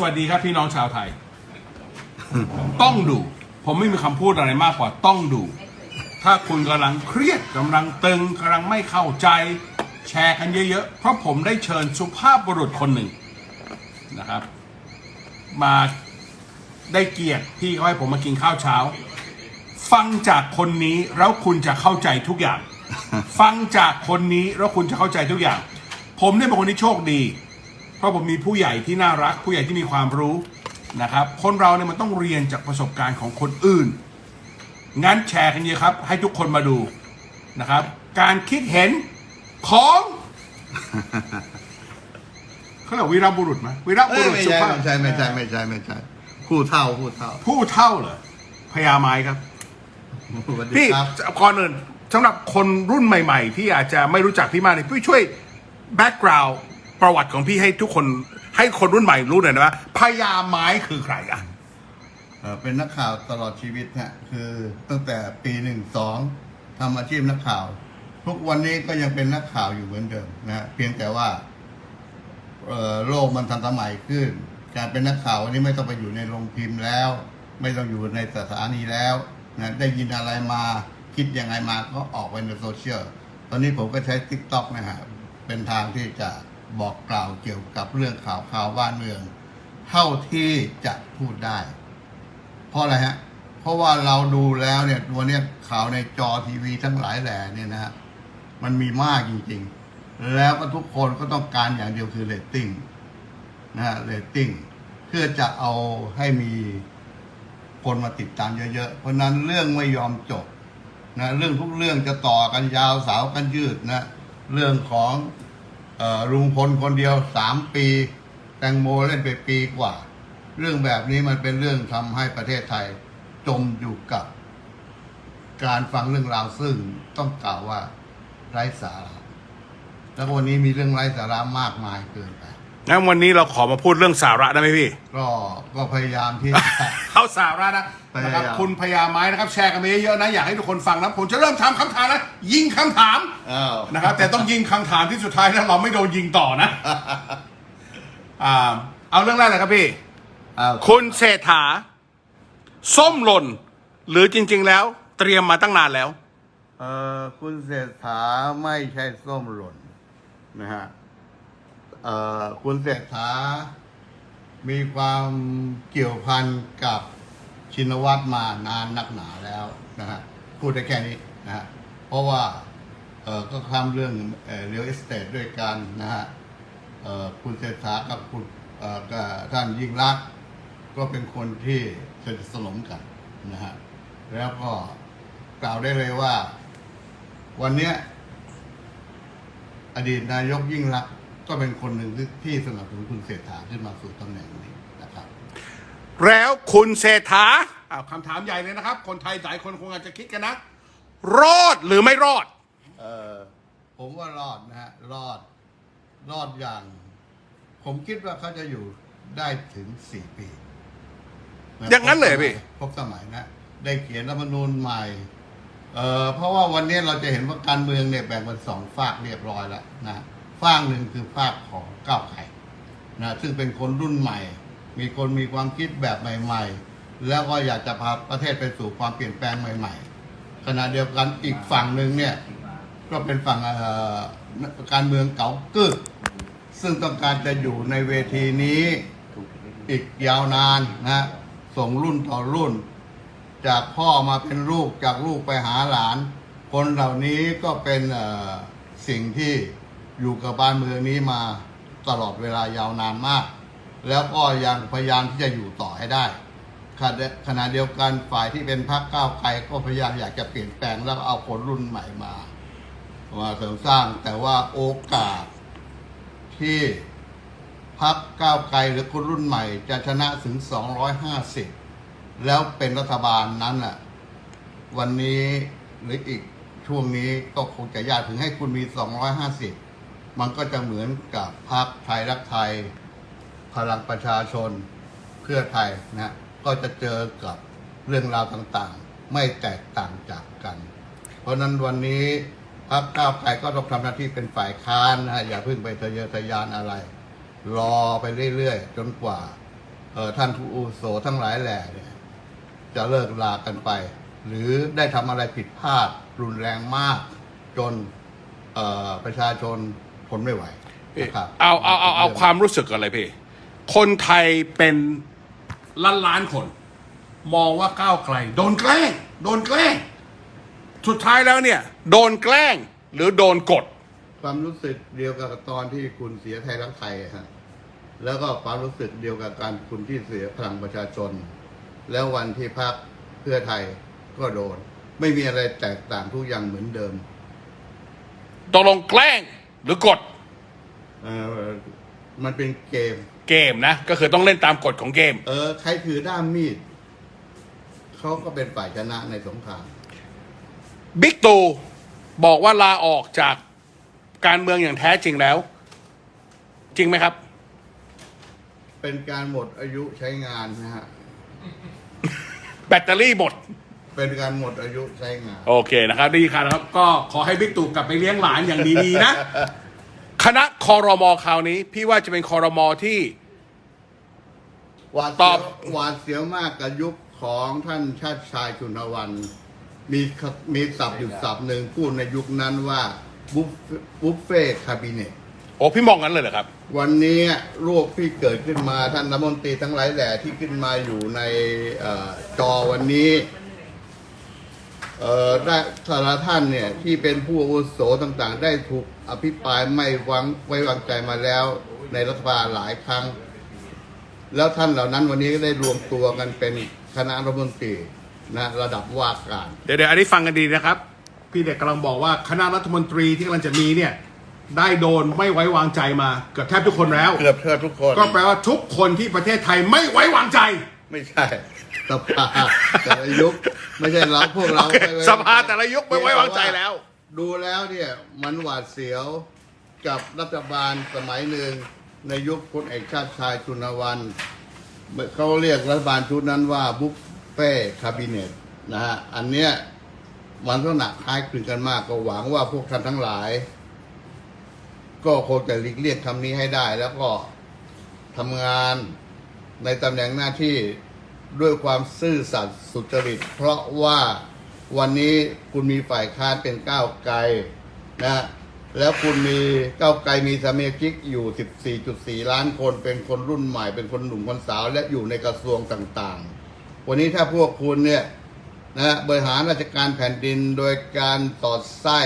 สวัสดีครับพี่น้องชาวไทย ต้องดู ผมไม่มีคำพูดอะไรมากกว่าต้องดู ถ้าคุณกำลังเครียดกำลังตึงกำลังไม่เข้าใจ แชร์กันเยอะๆ เพราะผมได้เชิญสุภาพบุรุษคนหนึ่งนะครับ มาได้เกียรติที่เขาให้ผมมากินข้าวเช้า ฟังจากคนนี้แล้วคุณจะเข้าใจทุกอย่าง ฟังจากคนนี้แล้วคุณจะเข้าใจทุกอย่าง ผมเนี่ยเป็นคนที่โชคดี เพราะผมมีผู้ใหญ่ที่น่ารัก ผู้ใหญ่ที่มีความรู้นะครับ คนเราเนี่ยมันต้องเรียนจากประสบการณ์ของคนอื่น งั้นแชร์กันเยอะครับ ให้ทุกคนมาดูนะครับ การคิดเห็นของเขาเรียกวีรบุรุษไหมวีรเอ้บุยรุษไม่สุใช่ภาพไม่ใช่ไม่ใช่ไม่ใช่ไม่ใช่ผู้เท่าผู้เท่าผู้เท่าเหรอพญาไม้ครับ สวัสดีพี่ครับ ก่อนอื่นสำหรับคนรุ่นใหม่ ๆ ที่อาจจะไม่รู้จักพี่มากเนี่ยพี่ช่วยแบ็กกราวด์ ประวัติของพี่ให้ทุกคนให้คนรุ่นใหม่รู้หน่อยนะว่าพญาไม้คือใครอะเอ่อเป็นนักข่าวตลอดชีวิตฮะคือตั้งแต่ปีหนึ่งสองทำอาชีพนักข่าว ทุกวันนี้ก็ยังเป็นนักข่าวอยู่เหมือนเดิมนะฮะเพียงแต่ว่าเอ่อโลกมันทันสมัยขึ้น การเป็นนักข่าววันนี้ไม่ต้องไปอยู่ในโรงพิมพ์แล้ว ไม่ต้องอยู่ในสถานีแล้วนะได้ยินอะไรมาคิดยังไงมาก็ออกไปในโซเชียลตอนนี้ผมก็ใช้ t ิ k t o k นะฮะเป็นทางที่จะ บอกกล่าวเกี่ยวกับเรื่องข่าวข่าวบ้านเมือง เท่าที่จะพูดได้ เพราะอะไรฮะ เพราะว่าเราดูแล้วเนี่ยวันเนี้ยข่าวในจอทีวีทั้งหลายแหล่เนี่ยนะฮะมันมีมากจริงๆ แล้วก็ทุกคนก็ต้องการอย่างเดียวคือเรตติ้งนะฮะเรตติ้งเพื่อจะเอาให้มีคนมาติดตามเยอะๆ เพราะนั้นเรื่องไม่ยอมจบนะเรื่องทุกเรื่องจะต่อกันยาวสาวกันยืดนะเรื่องของ ลุงพลคนเดียวสามปี แตงโมเล่นไปปีกว่า เรื่องแบบนี้มันเป็นเรื่องทำให้ประเทศไทยจมอยู่กับ การฟังเรื่องราวซึ่งต้องกล่าวว่าไร้สาระแล้ววันนี้มีเรื่องไร้สาระมากมายเกินไปงั้นวันนี้เราขอมาพูดเรื่องสาระได้ไหมพี่ ก็ก็พยายามที่จะเข้าสาระนะพยายาม นะครับคุณพญาไม้นะครับแชร์กันไปเยอะๆนะอยากให้ทุกคนฟังนะผมจะเริ่มทำคำถามนะยิงคำถามอ้าวนะครับ แต่ต้องยิงคำถามที่สุดท้ายแล้วเราไม่โดนยิงต่อนะอ่าเอาเรื่องแรกเลยครับพี่อ้าวคุณเศรษฐา ส้มหล่น หรือจริง ๆ แล้ว เตรียมมาตั้งนานแล้ว เอ่อคุณเศรษฐาไม่ใช่ส้มหล่นนะฮะเอ่อคุณเศรษฐามีความเกี่ยวพันกับ ชินวัตรมานานนักหนาแล้วนะฮะพูดได้แค่นี้นะฮะเพราะว่าเออก็ทำเรื่องเรียลเอสเตทด้วยกันนะฮะเออคุณเศรษฐากับคุณเออกับท่านยิ่งรักก็เป็นคนที่สนิทสนมกันนะฮะแล้วก็กล่าวได้เลยว่า วันเนี้ยอดีตนายกยิ่งรักก็เป็นคนหนึ่งที่สนับสนุนคุณเศรษฐาขึ้นมาสู่ตำแหน่งนี้ แล้วคุณเศรษฐาอ้าวคำถามใหญ่เลยนะครับ คนไทยหลายคนคงอาจจะคิดกันนะ รอดหรือไม่รอด เออผมว่ารอดนะฮะรอดรอดอย่าง ผมคิดว่าเขาจะอยู่ได้ถึงสี่ปีะอย่างนั้นเลยพี่ครบสมัยนะ ได้เขียนรัฐธรรมนูญใหม่เอ่อเพราะว่าวันนี้เราจะเห็นว่าการเมืองเนี่ยแบ่งเป็นสองฝากเรียบร้อยแล้วนะฝากหนึ่งคือฝากของก้าวไกลนะซึ่งเป็นคนรุ่นใหม่ มีคนมีความคิดแบบใหม่ ๆ แล้วก็อยากจะพาประเทศไปสู่ความเปลี่ยนแปลงใหม่ ๆ ขณะเดียวกันอีกฝั่งหนึ่งเนี่ยก็เป็นฝั่งการเมืองเก่ากึกซึ่งต้องการจะอยู่ในเวทีนี้อีกยาวนานนะส่งรุ่นต่อรุ่น จากพ่อมาเป็นลูกจากลูกไปหาหลาน คนเหล่านี้ก็เป็นสิ่งที่อยู่กับบ้านเมืองนี้มาตลอดเวลายาวนานมาก แล้วก็ยังพยายามที่จะอยู่ต่อให้ได้ขณะเดียวกันฝ่ายที่เป็นพรรคก้าวไกลก็พยายามอยากจะเปลี่ยนแปลงแล้วเอาคนรุ่นใหม่มามาเสริมสร้างแต่ว่าโอกาสที่พักก้าวไกลหรือคนรุ่นใหม่ จะชนะถึง 250 แล้วเป็นรัฐบาลนั้นน่ะ วันนี้หรืออีกช่วงนี้ก็คงจะยากถึงให้คุณมี 250 มันก็จะเหมือนกับพักไทยรักไทย พลังประชาชนเพื่อไทยนะก็จะเจอกับเรื่องราวต่างๆ ไม่แตกต่างจากกัน เพราะนั้นวันนี้พรรคก้าวไกลก็ต้องทำหน้าที่เป็นฝ่ายค้านนะฮะอย่าเพิ่งไปทะเยอทะยานอะไร รอไปเรื่อยๆ จนกว่าออท่านผู้อุโสทั้งหลายแหล่เนี่ยจะเลิกลากันไป หรือได้ทำอะไรผิดพลาดรุนแรงมาก จนประชาชนทนไม่ไหวนะครับเอาเอาเอาเอาความรู้สึกกันเลยพี่ คนไทยเป็นล้านล้านๆคน มองว่าก้าวไกล โดนแกล้ง โดนแกล้ง สุดท้ายแล้วเนี่ย โดนแกล้งหรือโดนกด ความรู้สึกเดียวกับตอนที่คุณเสียไทยรักไทยอะฮะแล้วก็ความรู้สึกเดียวกับการคุณที่เสียพลังประชาชน แล้ววันที่พักเพื่อไทยก็โดน ไม่มีอะไรแตกต่างทุกอย่างเหมือนเดิมตกลงแกล้งหรือกด เออมันเป็นเกม เกมนะ ก็คือต้องเล่นตามกฎของเกม เออ ใครถือด้ามมีดเขาก็เป็นฝ่ายชนะในสงครามบิ๊กตู่บอกว่าลาออกจากการเมืองอย่างแท้จริงแล้ว จริงไหมครับ เป็นการหมดอายุใช้งานนะฮะ แบตเตอรี่หมด เป็นการหมดอายุใช้งาน โอเคนะครับ ดีครับนะครับก็ขอให้บิ๊กตู่กลับไปเลี้ยงหลานอย่างดีๆนะ คณะคอรมอคราวนี้ พี่ว่าจะเป็นคอรมอที่ หวาดตเสีอยบวหวาดเสียวมากกับยุคของท่านชาติชายชุนวันมีคมีศัพท์อยู่ศัพท์หนึ่งพูดในยุคนั้นว่าบุฟบุฟเฟ่คาบิเนต โอ้พี่มองงั้นเลยเหรอครับ วันนี้รูปที่เกิดขึ้นมาท่านรัฐมนตรีทั้งหลายแหล่ที่ขึ้นมาอยู่ในเออจอวันนี้เอ่อ ได้สารท่านเนี่ยที่เป็นผู้อาวุโสต่างๆ ได้ถูกอภิปรายไม่วางไว้วางใจมาแล้วในรัฐบาลหลายครั้ง แล้วท่านเหล่านั้นวันนี้ก็ได้รวมตัวกันเป็นคณะรัฐมนตรีนะระดับว่าการ เดี๋ยวเดี๋ยวอันนี้ฟังกันดีนะครับ พี่เด็กกำลังบอกว่าคณะรัฐมนตรีที่กำลังจะมีเนี่ยได้โดนไม่ไว้วางใจมาเกือบแทบทุกคนแล้ว เกือบเท่าทุกคน ก็แปลว่าทุกคนที่ประเทศไทยไม่ไว้วางใจ ไม่ใช่ สภาแต่ละยุคไม่ใช่เราพวกเราโอเคไม่ไว้สภาแต่ละยุคไม่ไว้วางใจแล้ว ดูแล้วเนี่ยมันหวาดเสียวกับรัฐบาลสมัยหนึ่งในยุคพลเอกชาติชายชุนวันเขาเรียกรัฐบาลชุดนั้นว่าบุฟเฟ่คาบิเนตนะฮะอันเนี้ยมันก็หนักคล้ายคลึงกันมากก็หวังว่าพวกท่านทั้งหลาย ก็คงจะหลีกเลี่ยงคำนี้ให้ได้ แล้วก็ทำงานในตำแหน่งหน้าที่ ด้วยความซื่อสัตย์สุจริต เพราะว่าวันนี้คุณมีฝ่ายค้านเป็นก้าวไกลนะแล้วคุณมีก้าวไกลมีสมาชิกอยู่ 14.4 ล้านคน เป็นคนรุ่นใหม่ เป็นคนหนุ่มคนสาว และอยู่ในกระทรวงต่างๆ วันนี้ถ้าพวกคุณเนี่ยนะบริหารราชการแผ่นดินโดยการสอดไส้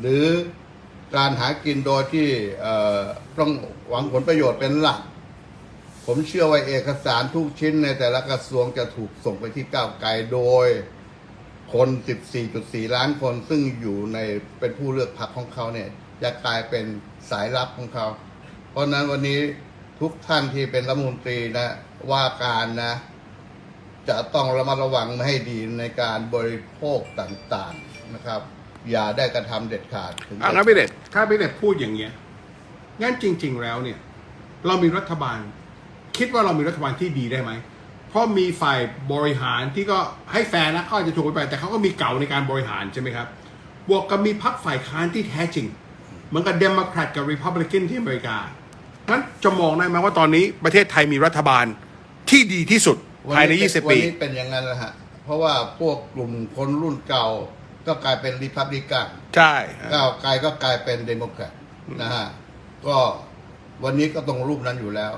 หรือการหากินโดยที่เอ่อต้องหวังผลประโยชน์เป็นหลัก ผมเชื่อว่าเอกสารทุกชิ้นในแต่ละกระทรวงจะถูกส่งไปที่ก้าวไกลโดยคน 14.4 ล้านคนซึ่งอยู่ในเป็นผู้เลือกพรรคของเขาเนี่ยจะกลายเป็นสายลับของเขา เพราะนั้นวันนี้ทุกท่านที่เป็นรัฐมนตรีนะว่าการนะ จะต้องระมัดระวังไม่ให้ดีในการบริโภคต่างๆนะครับ อย่าได้กระทำเด็ดขาดถึงอะงั้นพี่เด็ดถ้าพี่เด็ดพูดอย่างเงี้ยงั้นจริง ๆ แล้วเนี่ย เรามีรัฐบาล คิดว่าเรามีรัฐบาลที่ดีได้ไหม เพราะมีฝ่ายบริหารที่ก็ให้แฟนนะเขาอาจจะถูกไป แต่เขาก็มีเก่าในการบริหารใช่ไหมครับ บวกกับมีพรรคฝ่ายค้านที่แท้จริง เหมือนกับเดโมแครตกับริพับลิกันที่อเมริกางั้นจะมองได้ไหมว่าตอนนี้ประเทศไทยมีรัฐบาลที่ดีที่สุดภายใน 20วัปีนี้เป็นอย่างนั้นแหละฮะ เพราะว่าพวกกลุ่มคนรุ่นเก่าก็กลายเป็นริพับลิกันใช่ก้าวไกลก็กลายเป็นเดโมแครตนะฮะ ก็วันนี้ก็ตรงรูปนั้นอยู่แล้ว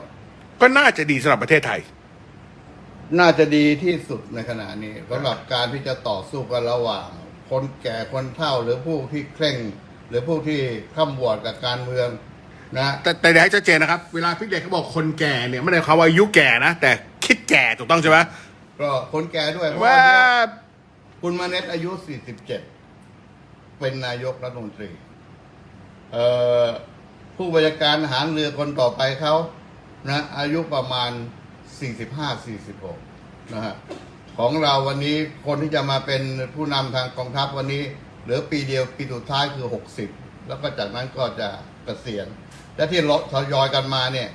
ก็น่าจะดีสำหรับประเทศไทย น่าจะดีที่สุดในขณะนี้สำหรับการที่จะต่อสู้กันระหว่าง คนแก่คนเฒ่าหรือผู้ที่เคร่ง หรือผู้ที่ข้ามวอร์ดกับการเมืองนะแต่แต่เดี๋ยวให้ชัดเจนนะครับ เวลาพี่เด็กเขาบอกคนแก่เนี่ยไม่ได้ความว่าอายุแก่นะ แต่คิดแก่ถูกต้องใช่ไหมก็คนแก่ด้วยเพราะว่าว่าคุณมาเน็ตอายุ 47 เป็นนายกรัฐมนตรี เอ่อผู้บริการทหารเรือคนต่อไปเขา นะอายุประมาณ 45-46นะฮะของเราวันนี้คนที่จะมาเป็นผู้นำทางกองทัพวันนี้ เหลือปีเดียวปีสุดท้ายคือ 60 แล้วก็จากนั้นก็จะเกษียณและที่ลดทยอยกันมาเนี่ย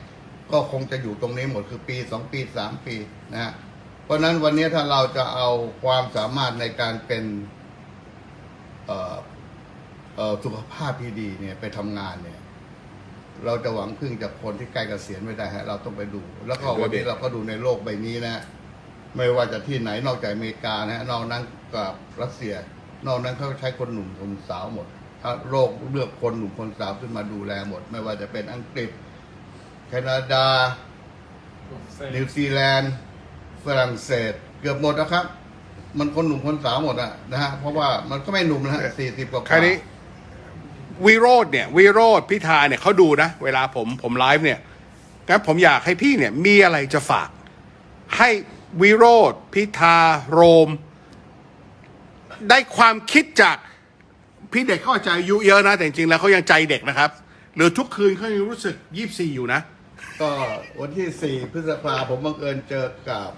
ก็คงจะอยู่ตรงนี้หมดคือปี 2 ปี 3 ปีนะฮะเพราะนั้นวันนี้ถ้าเราจะเอาความสามารถในการเป็นสุขภาพที่ดีเนี่ยไปทำงานเนี่ย เราจะหวังพึ่งจากคนที่ใกล้เกษียณไม่ได้ฮะเราต้องไปดู แล้วก็วันนี้เราก็ดูในโลกใบนี้นะ ไม่ว่าจะที่ไหนนอกจากอเมริกานะฮะนอกนั้นกับรัสเซีย นอกนั้นเขาใช้คนหนุ่มคนสาวหมดถ้าโลกเลือกคนหนุ่มคนสาวขึ้นมาดูแลหมด ไม่ว่าจะเป็นอังกฤษ แคนาดา นิวซีแลนด์ฝรั่งเศส เกือบหมดนะครับ มันคนหนุ่มคนสาวหมดอะนะฮะเพราะว่ามันก็ไม่หนุ่มนะฮะสี่สิบกว่าคราวนี้ วิโรธเนี่ยวิโรธพิธาเนี่ยเขาดูนะ เวลาผมผมไลฟ์เนี่ยงั้นผมอยากให้พี่เนี่ยมีอะไรจะฝาก ให้วิโรธพิธาโรม ได้ความคิดจากพี่เด็กเขาอาจจะอายุเยอะนะ แต่จริงๆแล้วเขายังใจเด็กนะครับ หรือทุกคืนเขายังรู้สึกยี่สี่อยู่นะ ก็วันที่สี่พฤษภาผมบังเอิญเจอกับ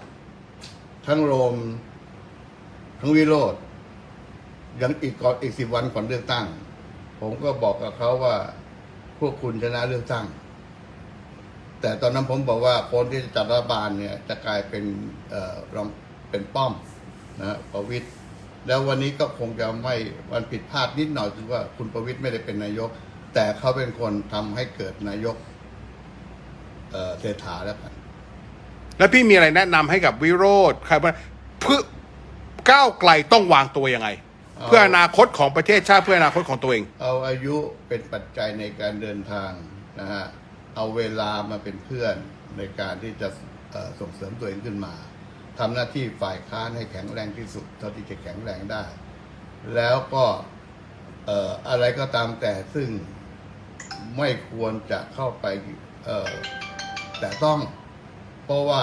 ทั้งโรม ทั้งวิโรธยังอีกก่อนอีกสิบวันก่อนเลือกตั้ง ผมก็บอกกับเขาว่า พวกคุณชนะเลือกตั้ง แต่ตอนนั้นผมบอกว่าคนที่จะจัดรัฐบาลเนี่ย จะกลายเป็นรองเป็นป้อมนะประวิตย์แล้ววันนี้ก็คงจะไม่วันผิดพลาดนิดหน่อยคือว่าคุณประวิตย์ไม่ได้เป็นนายก แต่เขาเป็นคนทำให้เกิดนายกเอ่อเศรษฐาแล้วกันแล้วพี่มีอะไรแนะนำให้กับวิโรธใครบ้างเพื่อก้าวไกลต้องวางตัวยังไง เอาเพื่ออนาคตของประเทศชาติเพื่ออนาคตของตัวเอง เอาอายุเป็นปัจจัยในการเดินทางนะฮะเอาเวลามาเป็นเพื่อนในการที่จะเอ่อส่งเสริมตัวเองขึ้นมาทำหน้าที่ฝ่ายค้านให้แข็งแรงที่สุดเท่าที่จะแข็งแรงได้ แล้วก็เอ่ออะไรก็ตามแต่ซึ่งไม่ควรจะเข้าไปเอ่อแต่ต้องเพราะว่า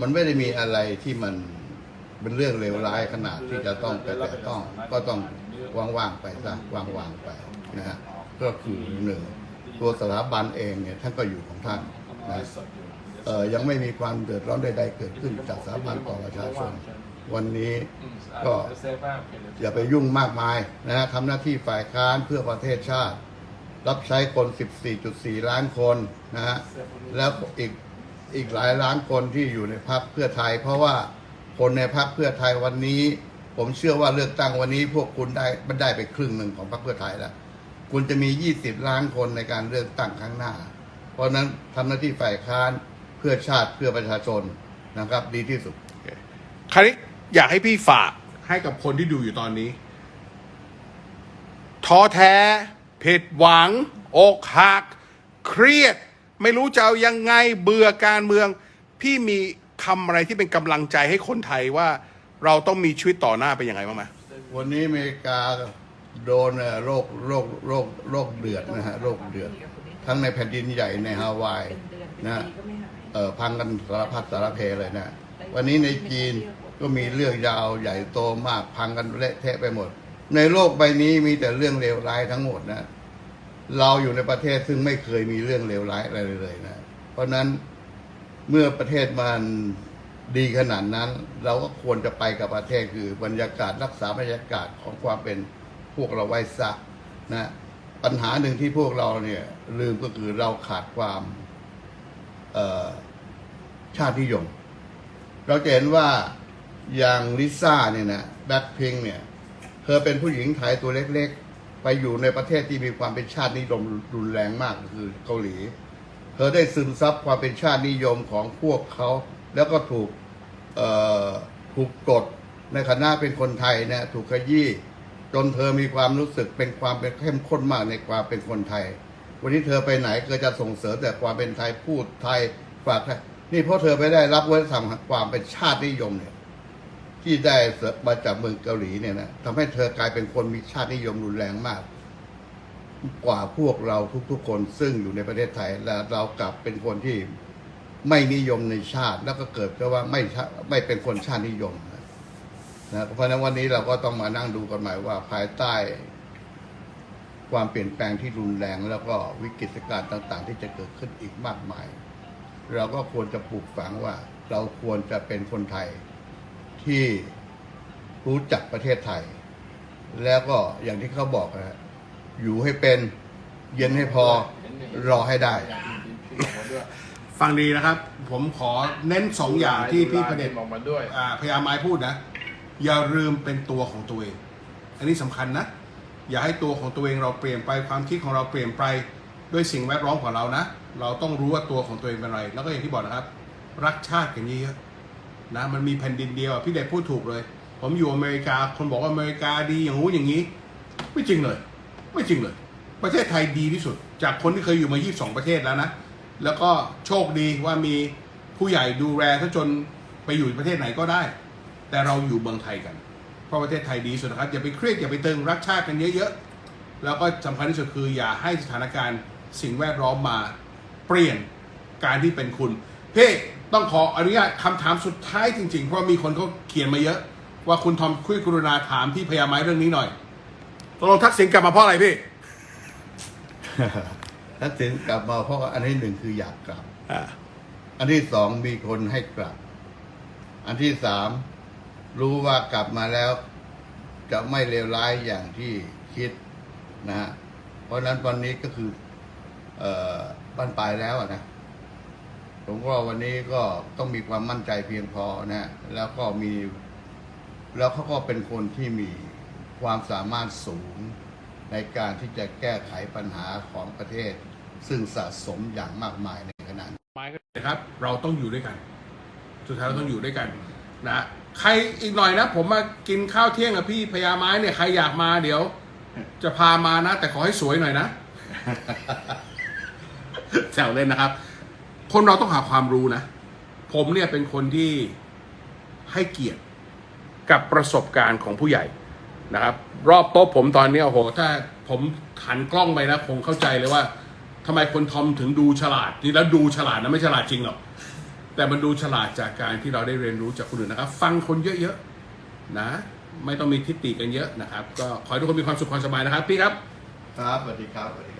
มันไม่ได้มีอะไรที่มัน เป็นเรื่องเลวร้ายขนาดที่จะต้องไปแต่ต้องก็ต้องว่างๆไปซะว่างๆไปนะฮะก็คือหนึ่งตัวสถาบันเองเนี่ยท่านก็อยู่ของท่านนะเออยังไม่มีความเดือดร้อนใดๆเกิดขึ้นจากสถาบันต่อประชาชนวันนี้ก็อย่าไปยุ่งมากมายนะฮะทำหน้าที่ฝ่ายค้านเพื่อประเทศชาติ รับใช้คน 14.4 ล้านคนนะฮะแล้วอีกอีกหลายล้านคนที่อยู่ในพรรคเพื่อไทย เพราะว่า คนในพรรคเพื่อไทยวันนี้ ผมเชื่อว่าเลือกตั้งวันนี้ พวกคุณได้มันได้ไปครึ่งหนึ่งของพรรคเพื่อไทยแล้วคุณจะมี 20 ล้านคนในการเลือกตั้งครั้งหน้า เพราะฉะนั้นทำหน้าที่ฝ่ายค้านเพื่อชาติเพื่อประชาชนนะครับดีที่สุดคราวนี้อยากให้พี่ฝากให้กับคนที่ดูอยู่ตอนนี้ ท้อแท้ผิดหวัง อกหัก เครียด ไม่รู้จะเอายังไงเบื่อการเมือง พี่มี คำอะไรที่เป็นกำลังใจให้คนไทยว่าเราต้องมีชีวิตต่อหน้าไปยังไงบ้างไหมวันนี้อเมริกาโดนเอ่อโรคโรคโรคโรคเดือดนะฮะโรคเดือด ทั้งในแผ่นดินใหญ่ในฮาวายนะฮะเอ่อพังกันสารพัดสารเพเลยนะ วันนี้ในจีนก็มีเรื่องยาวใหญ่โตมากพังกันเละเทะไปหมด ในโลกใบนี้มีแต่เรื่องเลวร้ายทั้งหมดนะ เราอยู่ในประเทศซึ่งไม่เคยมีเรื่องเลวร้ายอะไรเลยนะ เพราะฉะนั้น เมื่อประเทศมันดีขนาดนั้น เราก็ควรจะไปกับประเทศคือบรรยากาศรักษาบรรยากาศของความเป็นพวกเราไว้ซะนะปัญหาหนึ่งที่พวกเราเนี่ยลืมก็คือเราขาดความชาตินิยม เราจะเห็นว่าอย่างลิซ่าเนี่ยนะแบ็คพิงเนี่ยเธอเป็นผู้หญิงไทยตัวเล็กๆ ไปอยู่ในประเทศที่มีความเป็นชาตินิยมรุนแรงมากก็คือเกาหลี ธอได้ซึมซับความเป็นชาตินิยมของพวกเขา แล้วก็ถูกถูกกดในฐานะเป็นคนไทยเนี่ยถูกขยี้จนเธอมีความรู้สึกเป็นความเป็นเข้มข้นมากในความเป็นคนไทย วันนี้เธอไปไหนก็จะส่งเสริมแต่ความเป็นไทยพูดไทยฝากไทยนี่เพราะเธอไปได้รับวัฒนธรรมความเป็นชาตินิยมเนี่ยที่ได้มาจากเมืองเกาหลีเนี่ยนะทำให้เธอกลายเป็นคนมีชาตินิยมรุนแรงมาก กว่าพวกเราทุกๆคนซึ่งอยู่ในประเทศไทย และเรากลับเป็นคนที่ไม่นิยมในชาติ แล้วก็เกิดเพราะว่าไม่ไม่เป็นคนชาตินิยมนะเพราะฉะนั้นวันนี้เราก็ต้องมานั่งดูกันใหม่ว่าภายใต้ ความเปลี่ยนแปลงที่รุนแรงแล้วก็วิกฤตการณ์ต่าง ๆ ที่จะเกิดขึ้นอีกมากมาย เราก็ควรจะปลูกฝังว่า เราควรจะเป็นคนไทยที่รู้จักประเทศไทย แล้วก็อย่างที่เขาบอกนะ อยู่ให้เป็น เย็นให้พอ รอให้ได้ ฟังดีนะครับ ผมขอเน้นสองอย่างที่พี่ประเด็นออกมาด้วยอ่าพยายามไม้พูดนะ อย่าลืมเป็นตัวของตัวเอง อันนี้สำคัญนะ อย่าให้ตัวของตัวเองเราเปลี่ยนไปความคิดของเราเปลี่ยนไปด้วยสิ่งแวดล้อมของเรานะ เราต้องรู้ว่าตัวของตัวเองเป็นอะไร แล้วก็อย่างที่บอกนะครับ รักชาติกันเยอะๆนะ มันมีแผ่นดินเดียวอะพี่เดชพูดถูกเลย ผมอยู่อเมริกา คนบอกว่าอเมริกาดีอย่างงู้นอย่างนี้ ไม่จริงเลย ไม่จริงเลย ประเทศไทยดีที่สุด จากคนที่เคยอยู่มา 22 ประเทศแล้วนะ แล้วก็โชคดีว่ามีผู้ใหญ่ดูแลถ้าจนไปอยู่ประเทศไหนก็ได้ แต่เราอยู่เมืองไทยกัน เพราะประเทศไทยดีสุดนะครับ อย่าไปเครียดอย่าไปตึงรักชาติกันเยอะๆ แล้วก็สำคัญที่สุดคืออย่าให้สถานการณ์สิ่งแวดล้อมมาเปลี่ยนการที่เป็นคุณ เพ่ต้องขออนุญาตคำถามสุดท้ายจริงๆ เพราะมีคนเขาเขียนมาเยอะ ว่าคุณทอมคุยกรุณาถามพี่พยาไม้เรื่องนี้หน่อย ตกลงทักษิณกลับมาเพราะอะไรพี่ ทักษิณกลับมาเพราะว่าอันที่หนึ่งคืออยากกลับ อ่า อันที่สองมีคนให้กลับ อันที่สามรู้ว่ากลับมาแล้ว จะไม่เลวร้ายอย่างที่คิดนะฮะ เพราะฉะนั้นวันนี้ก็คือ เอ่อบ้านปลายแล้วอะนะ ผมก็วันนี้ก็ต้องมีความมั่นใจเพียงพอนะฮะแล้วก็มี แล้วเขาก็เป็นคนที่มี ความสามารถสูงในการที่จะแก้ไขปัญหาของประเทศ ซึ่งสะสมอย่างมากมายในขณะนี้ไม้ก็นะครับ เราต้องอยู่ด้วยกัน สุดท้ายเราต้องอยู่ด้วยกันนะใครอีกหน่อยนะ ผมมากินข้าวเที่ยงกับพี่พญาไม้เนี่ยใครอยากมาเดี๋ยว จะพามานะ แต่ขอให้สวยหน่อยนะแซวเล่นนะครับ คนเราต้องหาความรู้นะ ผมเนี่ยเป็นคนที่ให้เกียรติกับประสบการณ์ของผู้ใหญ่ นะครับ รอบโต๊ะผมตอนนี้โอ้โหถ้าผมหันกล้องไปนะคงเข้าใจเลยว่าทำไมคนทอมถึงดูฉลาดนี่แล้วดูฉลาดนะไม่ฉลาดจริงหรอกแต่มันดูฉลาดจากการที่เราได้เรียนรู้จากคนอื่นนะครับ ฟังคนเยอะๆนะ ไม่ต้องมีทิฏฐิกันเยอะนะครับ ก็ขอให้ทุกคนมีความสุขความสบายนะครับพี่ครับ ครับสวัสดีครับสวัสดีครับ